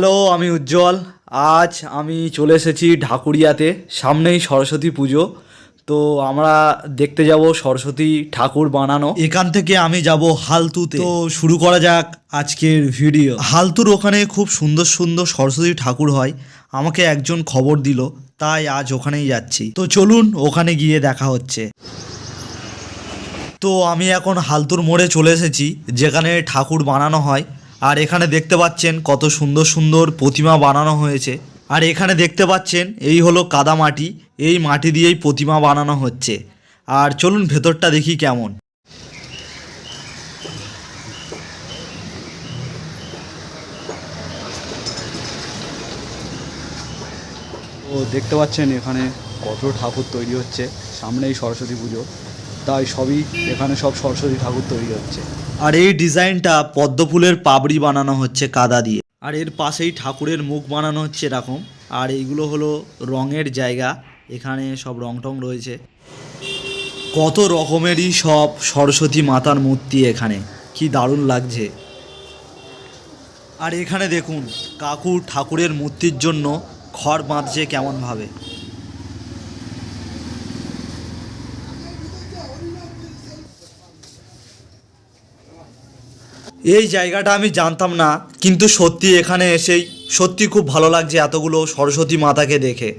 Hello আমি উজ্জ্বল। আজ আমি চলে এসেছি ঢাকুরিয়াতে সামনেই সরস্বতী পুজো। তো আমরা দেখতে যাব সরস্বতী ঠাকুর বানানো। এখান থেকে আমি যাব হালতুতে। তো শুরু করা যাক আজকের ভিডিও। হালতুর ওখানে খুব সুন্দর সুন্দর সরস্বতী ঠাকুর হয়। আমাকে একজন খবর দিল তাই আজ ওখানেই যাচ্ছি। তো চলুন ওখানে গিয়ে দেখা হচ্ছে। তো আমি এখন হালতুর মোড়ে চলে এসেছি যেখানে ঠাকুর বানানো হয়। আর এখানে দেখতে পাচ্ছেন কত সুন্দর সুন্দর প্রতিমা বানানো হয়েছে। আর এখানে দেখতে পাচ্ছেন এই হলো কাদা মাটি, এই মাটি দিয়েই প্রতিমা বানানো হচ্ছে। আর চলুন ভেতরটা দেখি কেমন। ও দেখতে পাচ্ছেন এখানে কত ঠাকুর তৈরি হচ্ছে, সামনেই সরস্বতী পুজো। তাই সবই এখানে সব সরস্বতী ঠাকুর তৈরি হচ্ছে। আর এই ডিজাইনটা পদ্মফুলের পাবড়ি বানানো হচ্ছে কাদা দিয়ে। আর এর পাশেই ঠাকুরের মুখ বানানো হচ্ছে এরকম। আর এইগুলো হলো রঙের জায়গা। এখানে সব রং টং রয়েছে। কত রকমেরই সব সরস্বতী মাতার মূর্তি এখানে। কি দারুণ লাগছে। আর এখানে দেখুন কাকু ঠাকুরের মূর্তির জন্য খড় বাঁধছে কেমনভাবে। এই জায়গাটা আমি জানতাম না, কিন্তু সত্যি এখানে এসেই সত্যি খুব ভালো লাগছে এতগুলো সরস্বতী মাতাকে দেখে।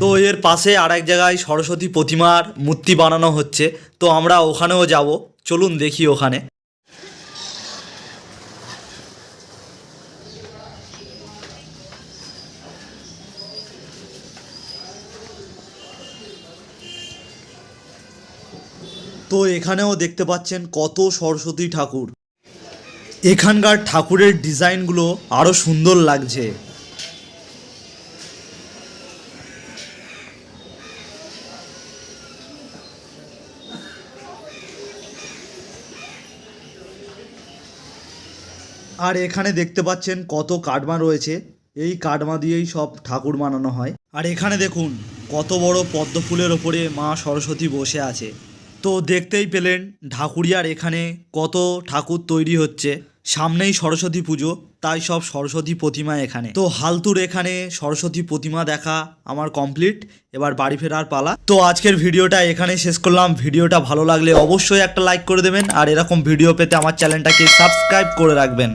তো এর পাশে আর এক জায়গায় সরস্বতী প্রতিমার মূর্তি বানানো হচ্ছে, তো আমরা ওখানেও যাব। চলুন দেখি ওখানে। তো এখানেও দেখতে পাচ্ছেন কত সরস্বতী ঠাকুর। এখানকার ঠাকুরের ডিজাইনগুলো আরও সুন্দর লাগছে। আর এখানে দেখতে পাচ্ছেন কত কাটমা রয়েছে। এই কাটমা দিয়েই সব ঠাকুর বানানো হয়। আর এখানে দেখুন, কত বড় পদ্ম ফুলের ওপরে মা সরস্বতী বসে আছে। তো দেখতেই পেলেন ঢাকুরিয়ার এখানে কত ঠাকুর তৈরি হচ্ছে। সামনেই সরস্বতী পুজো, তাই সব সরস্বতী প্রতিমা এখানে। তো হালতুর এখানে সরস্বতী প্রতিমা দেখা আমার কমপ্লিট এবার বাড়ি ফেরার পালা। তো আজকের ভিডিওটা এখানে শেষ করলাম। ভিডিওটা ভালো লাগলে অবশ্যই একটা লাইক করে দেবেন। আর এরকম ভিডিও পেতে আমার চ্যানেলটাকে সাবস্ক্রাইব করে রাখবেন।